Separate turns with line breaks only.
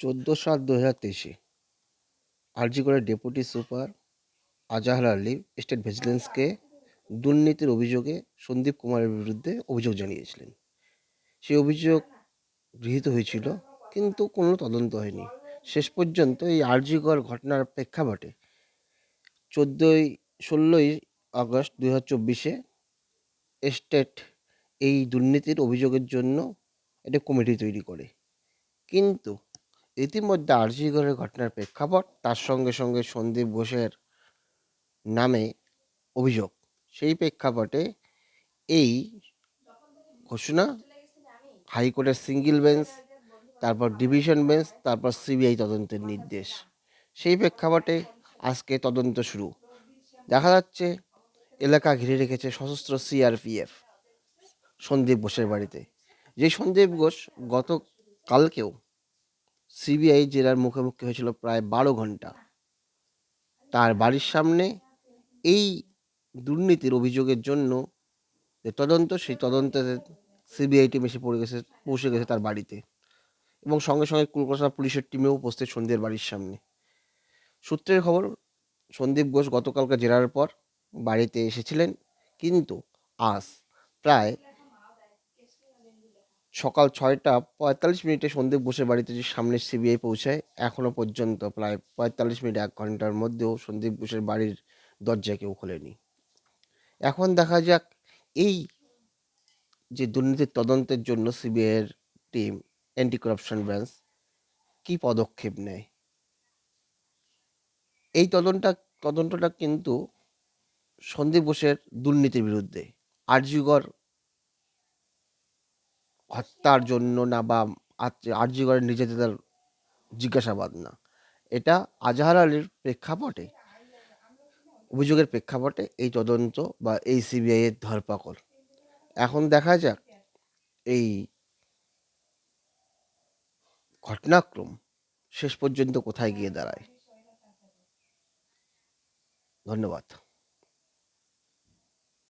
চোদ্দ সাত দু হাজার তেইশে। আরজি করে deputy super Azahar Ali state ভিজিলেন্সকে দুর্নীতির অভিযোগে সন্দীপ কুমারের বিরুদ্ধে অভিযোগ জানিয়েছিলেন। সেই অভিযোগ গৃহীত হয়েছিল, কিন্তু কোনো তদন্ত হয়নি। শেষ পর্যন্ত এই আরজিকর ঘটনার প্রেক্ষাপটে চোদ্দোই, ষোলোই আগস্ট দু হাজার চব্বিশে স্টেট এই দুর্নীতির অভিযোগের জন্য একটা কমিটি তৈরি করে। কিন্তু ইতিমধ্যে আরজিগড়ের ঘটনার প্রেক্ষাপট, তার সঙ্গে সঙ্গে সন্দীপ ঘোষের নামে অভিযোগ। সেই প্রেক্ষাপটে এই ঘোষণা, হাইকোর্টের সিঙ্গেল বেঞ্চ, তারপর ডিভিশন বেঞ্চ, তারপর সিবিআই তদন্তের নির্দেশ। সেই প্রেক্ষাপটে আজকে তদন্ত শুরু। দেখা যাচ্ছে, এলাকা ঘিরে রেখেছে সশস্ত্র সিআরপিএফ, সন্দীপ ঘোষের বাড়িতে। যে সন্দীপ ঘোষ গত কালকেও সিবিআই জেলার মুখোমুখি হয়েছিল প্রায় বারো ঘণ্টা। তার বাড়ির সামনে এই দুর্নীতির অভিযোগের জন্য যে তদন্ত, সেই তদন্তে সিবিআই টিম এসে পড়ে গেছে, পৌঁছে গেছে তার বাড়িতে। এবং সঙ্গে সঙ্গে কলকাতা পুলিশের টিমেও উপস্থিত সন্দীপের বাড়ির সামনে। সূত্রের খবর, সন্দীপ ঘোষ গতকালকে জেরার পর বাড়িতে এসেছিলেন, কিন্তু আজ প্রায় সকাল ছয়টা পঁয়তাল্লিশ মিনিটে সন্দীপ ঘোষের বাড়িতে যে সামনে সিবিআই পৌঁছায় এখনও পর্যন্ত প্রায় পঁয়তাল্লিশ মিনিট এক ঘণ্টার মধ্যেও সন্দীপ ঘোষের বাড়ির দরজা কেউ খোলেনি। এখন দেখা যাক এই যে দুর্নীতির তদন্তের জন্য সিবিআইয়ের টিম অ্যান্টি করাপশন ব্রাঞ্চ কী পদক্ষেপ নেয়? এই তদন্তটা তদন্তটা কিন্তু সন্দীপ ঘোষের দুর্নীতির বিরুদ্ধে। আরজিগড় হত্যার জন্য না বা আরজিগড়ের নিজেদের জিজ্ঞাসাবাদ না। এটা আজহার আলীর প্রেক্ষাপটে, অভিযোগের প্রেক্ষাপটে এই তদন্ত বা এই সিবিআই এর ধরপাকড়। এখন দেখা যাক এই ঘটনাক্রম শেষ পর্যন্ত কোথায় গিয়ে দাঁড়ায়। ধন্যবাদ।